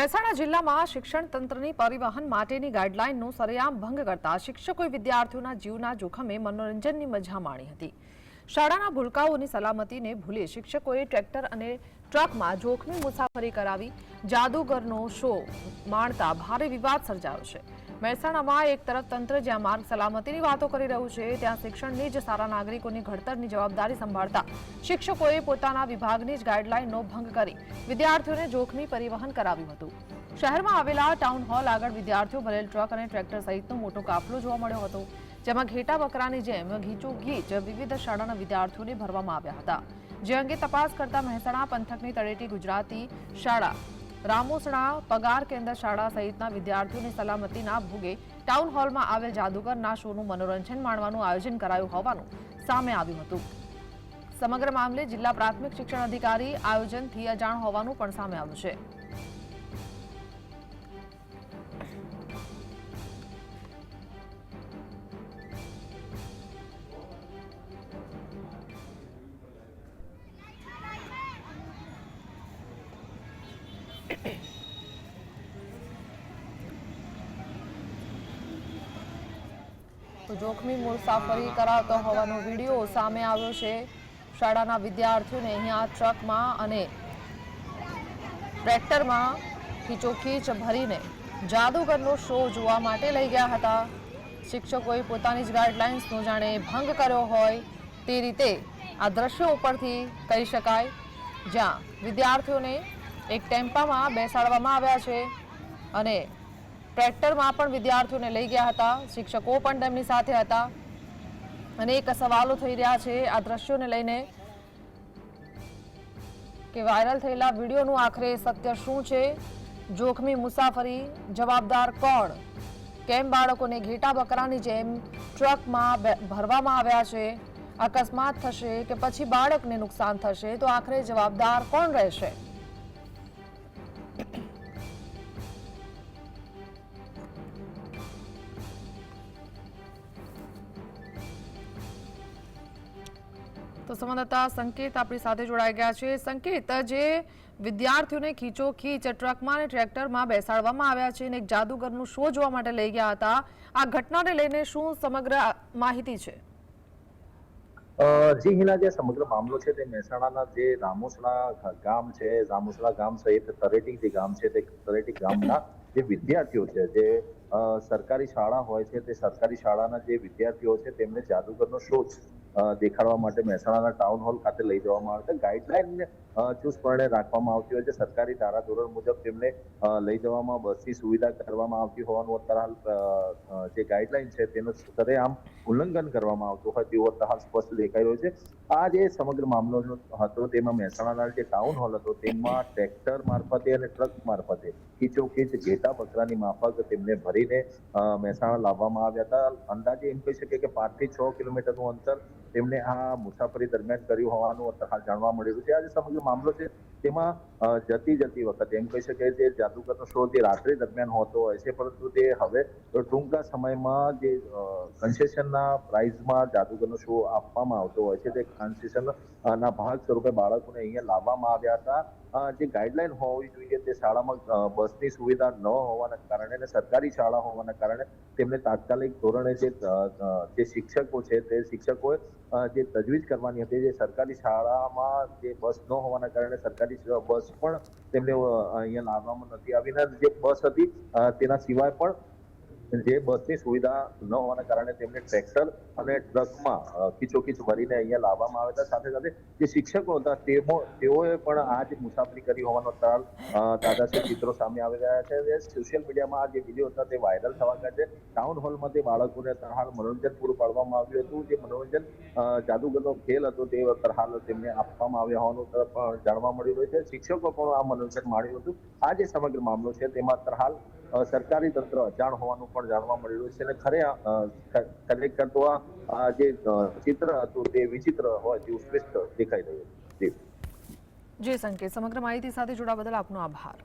મહેસાણા જિલ્લામાં શિક્ષણ તંત્રની પરિવહન માટેની ગાઈડલાઈનનો સરેઆમ ભંગ કરતા શિક્ષકોએ વિદ્યાર્થીઓના જીવના જોખમે મનોરંજનની મજા માણી હતી. શાળાના ભૂલકાઓની સલામતીને ભૂલી શિક્ષકોએ ટ્રેક્ટર અને ટ્રકમાં જોખમી મુસાફરી કરાવી જાદુગરનો શો માણતા ભારે વિવાદ સર્જાયો છે. મહેસાણામાં એક તરફ તંત્ર જ્યાં માર્ગ સલામતીની વાતો કરી રહ્યું છે, ત્યાં શિક્ષણની જ સારા નાગરિકોની ઘડતરની જવાબદારી સંભાળતા શિક્ષકોએ પોતાના વિભાગની જ ગાઈડલાઈનનો ભંગ કરી વિદ્યાર્થીઓને જોખમી પરિવહન કરાવ્યું હતું. શહેરમાં આવેલા ટાઉન હોલ આગળ વિદ્યાર્થીઓ ભરેલ ટ્રક અને ટ્રેક્ટર સહિતનો મોટો કાફલો જોવા મળ્યો હતો, જેમાં ઘેટા બકરાની જેમ ઘીચોઘીચ વિવિધ શાળાના વિદ્યાર્થીઓને ભરવામાં આવ્યા હતા. જે અંગે તપાસ કરતા મહેસાણા પંથકની તળેટી ગુજરાતી શાળા રામોસણા પગાર કેન્દ્ર શાળા સહિતના વિદ્યાર્થીઓની સલામતીના ભોગે ટાઉન હોલમાં આવેલ જાદુગરના શોનું મનોરંજન માણવાનું આયોજન કરાયું હોવાનું સામે આવ્યું હતું. સમગ્ર મામલે જિલ્લા પ્રાથમિક શિક્ષણ અધિકારી આયોજનથી અજાણ હોવાનું પણ સામે આવ્યું છે. તો જોખમી મુસાફરી કરાવતો હોવાનો વીડિયો સામે આવ્યો છે. શાળાના વિદ્યાર્થીઓને અહીંયા ટ્રકમાં અને ટ્રેક્ટરમાં ખીચોખીચ ભરીને જાદુગરનો શો જોવા માટે લઈ ગયા હતા. શિક્ષકોએ પોતાની જ ગાઈડલાઇન્સનો જાણે ભંગ કર્યો હોય તે રીતે આ દ્રશ્યો ઉપરથી કહી શકાય. જ્યાં વિદ્યાર્થીઓને એક ટેમ્પામાં બેસાડવામાં આવ્યા છે અને ટ્રેક્ટરમાં પણ વિદ્યાર્થીઓને લઈ ગયા હતા, શિક્ષકો પણ તેમની સાથે હતા અનેક સવાલો થઈ રહ્યા છે આ દ્રશ્યોને લઈને કે વાયરલ થયેલા વિડીયોનું આખરે સત્ય શું છે? જોખમી મુસાફરી જવાબદાર કોણ? કેમ બાળકોને ઘેટા બકરાની જેમ ટ્રકમાં ભરવામાં આવ્યા છે? અકસ્માત થશે કે પછી બાળકને નુકસાન થશે? તો આખરે જવાબદાર કોણ રહેશે? તો સંવાદદાતા સંકેત આપણી સાથે જોડાઈ ગયા છે. સંકેત, જે વિદ્યાર્થીઓને ખીચો ટ્રકમાં અને ટ્રેક્ટરમાં બેસાડવામાં આવ્યા છે અને એક જાદુગરનું શો જોવા માટે લઈ ગયા હતા. આ ઘટનાને લઈને શું સમગ્ર માહિતી છે? જી, હિના, જે સમગ્ર મામલો છે તે મહેસાણાના જે રામોસણા ગામ છે, રામોસણા ગામ સહિત તરેટી જે ગામ છે તે તરેટી ગામના જે વિદ્યાર્થીઓ છે, જે સરકારી શાળા હોય છે, તે સરકારી શાળાના જે વિદ્યાર્થીઓ છે, તેમને જાદુગરનો શો દેખાડવા માટે મહેસાણાના ટાઉન હોલ ખાતે લઈ જવામાં આવે છે. ગાઈડલાઈન ચુસ્તપણે રાખવામાં આવતી હોય છે. સરકારી ધારાધોરણ મુજબ તેમને લઈ જવામાં બસની સુવિધા કરવામાં આવતી હોવાનું અત્યારે જે ગાઈડલાઈન છે, તેનું સરેઆમ ઉલ્લંઘન કરવામાં આવતું હોય તેવું અત્યારે સ્પષ્ટ દેખાઈ રહ્યું છે. આ જે સમગ્ર મામલો હતો, તેમાં મહેસાણાના જે ટાઉન હોલ હતો, તેમાં ટ્રેક્ટર મારફતે અને ટ્રક મારફતે ખીચોખીચ ઘેટા બકરાની માફક તેમને ભરીને મહેસાણા લાવવામાં આવ્યા હતા. અંદાજે એમ કહી શકીએ કે પાંચથી છ કિલોમીટરનું અંતર તેમણે આ મુસાફરી દરમિયાન કર્યું હોવાનું હાલ જાણવા મળેલું છે. આજે સમગ્ર મામલો છે તેમાં જતી જતી વખતે એમ કહી શકાય જે જાદુગરનો શો જે રાત્રિ દરમિયાન હોતો હોય છે, પરંતુ તે હવે ટૂંકા સમયમાં જે કન્સેશનના પ્રાઇઝમાં જાદુગરનો શો આપવામાં આવતો હોય છે, તે કન્સેશન ના ભાગ સ્વરૂપે બાળકોને અહીંયા લાવવામાં આવ્યા હતા. જે ગાઈડલાઈન હોવી જોઈએ તે શાળામાં બસની સુવિધા ન હોવાના કારણે અને સરકારી શાળા હોવાના કારણે તેમને તાત્કાલિક ધોરણે જે જે શિક્ષકો છે તે શિક્ષકોએ જે તજવીજ કરવાની હતી જે સરકારી શાળામાં જે બસ ન હોવાના કારણે સરકારી બસ પણ તેમને અહીંયા લાવવામાં નથી આવી. જે બસ હતી તેના સિવાય પણ જે બસની સુવિધા ન હોવાના કારણે તેમને ટ્રેક્ટર અને ટ્રકમાં ખીચોખીચ ભરીને અહીંયા લાવવામાં આવ્યા હતા સાથે સાથે જે શિક્ષકો હતા તેઓ તેઓએ પણ આ જે મુસાફરી કરી હોવાનો તાલ તાજા ચિત્રો સામે આવી રહ્યા છે. સોશિયલ મીડિયામાં આ જે વીડિયો હતા તે વાયરલ થવા ગયા છે. ટાઉન હોલમાં તે બાળકોને તરહાલ મનોરંજન પૂરું પાડવામાં આવ્યું હતું. જે મનોરંજન જાદુગરનો ખેલ હતો તે તરહાલ તેમને આપવામાં આવ્યા હોવાનું પણ જાણવા મળી રહ્યું છે. શિક્ષકો પણ આ મનોરંજન માણ્યું હતું. આ જે સમગ્ર મામલો છે તેમાં હાલ અ, સરકારી તંત્ર અજાણ હોવાનું પણ જાણવા મળી રહ્યું છે અને ખરે કલેક્ટર તો આ જે ચિત્ર હતું તે વિચિત્ર હોય તેવું સ્પષ્ટ દેખાઈ રહ્યું જે. સંકેત, સમગ્ર માહિતી સાથે જોડા બદલ આપનો આભાર.